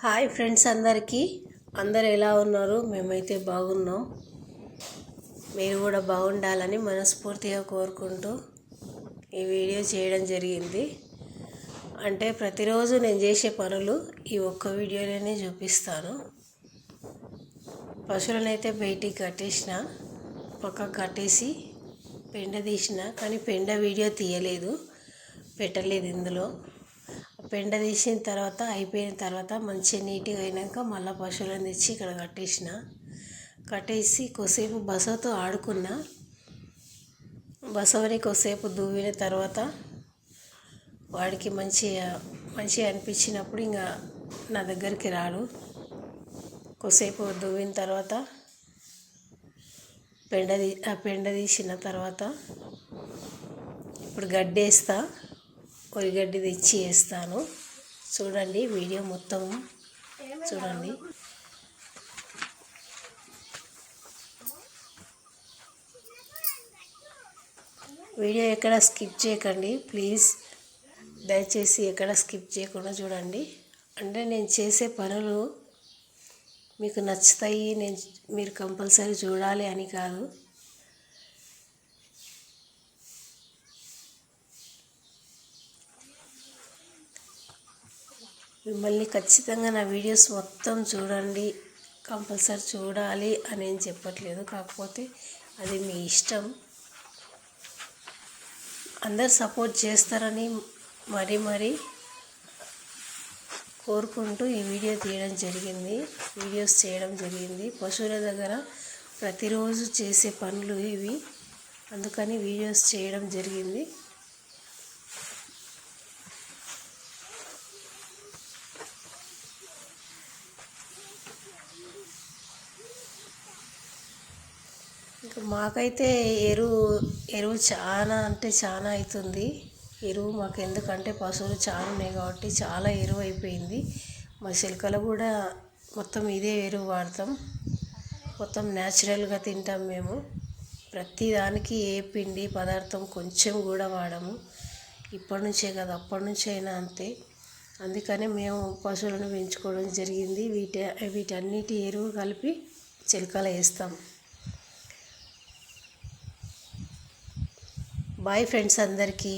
Hi friends అందరికీ. అందరు ఎలా ఉన్నారు? మేమైతే బాగున్నాం. మీరు కూడా బాగుండాలని మనస్ఫూర్తిగా కోరుకుంటూ ఈ వీడియో చేయడం జరిగింది. అంటే ప్రతిరోజు నేను చేసే పనులు ఈ ఒక్క వీడియోలోనే చూపిస్తాను. పశువులనైతే బయటికి కట్టేసిన పక్క కట్టేసి పెండ తీసిన కానీ పెండ వీడియో తీయలేదు. పెట్టలేదు ఇందులో. పెండ తీసిన తర్వాత అయిపోయిన తర్వాత మంచిగా నీట్గా అయినాక మళ్ళీ పశువులను తెచ్చి ఇక్కడ కట్టేసిన. కట్టేసి కొద్దిసేపు బసవతో ఆడుకున్నా. బసవని కొద్దిసేపు దువ్విన తర్వాత వాడికి మంచిగా మంచిగా అనిపించినప్పుడు ఇంకా నా దగ్గరికి రాడు. కొద్దిసేపు దువ్విన తర్వాత పెండ తీ ఆ పెండ తీసిన తర్వాత ఇప్పుడు గడ్డి వేస్తా తెచ్చి వేస్తాను. చూడండి వీడియో మొత్తం. చూడండి. వీడియో ఎక్కడ స్కిప్ చేయకండి. ప్లీజ్. దయచేసి ఎక్కడ స్కిప్ చేయకుండా చూడండి. అంటే నేను చేసే పనులు మీకు నచ్చుతాయి. నేను మీరు కంపల్సరీ చూడాలి అని కాదు. మిమ్మల్ని ఖచ్చితంగా నా వీడియోస్ మొత్తం చూడండి. కంపల్సరీ చూడాలి అని ఏం చెప్పట్లేదు. కాకపోతే అది మీ ఇష్టం. అందరు సపోర్ట్ చేస్తారని మరీ మరీ కోరుకుంటూ ఈ వీడియో తీయడం జరిగింది. వీడియోస్ చేయడం జరిగింది. పశువుల దగ్గర ప్రతిరోజు చేసే పనులు ఇవి. అందుకని వీడియోస్ చేయడం జరిగింది. మాకైతే ఎరువు ఎరువు చాలా అంటే చాలా అవుతుంది ఎరువు మాకు ఎందుకంటే పశువులు చాలా ఉన్నాయి కాబట్టి చాలా ఎరువు అయిపోయింది. మా చిలుకలు కూడా మొత్తం ఇదే ఎరువు వాడతాం. మొత్తం న్యాచురల్గా తింటాం మేము. ప్రతి దానికి ఏ పిండి పదార్థం కొంచెం కూడా వాడము. ఇప్పటి నుంచే కదా అప్పటి నుంచే అయినా అంతే. అందుకనే మేము పశువులను పెంచుకోవడం జరిగింది. వీటి వీటన్నిటి ఎరువు కలిపి చిలకలు వేస్తాం. బాయ్ ఫ్రెండ్స్ అందరికీ.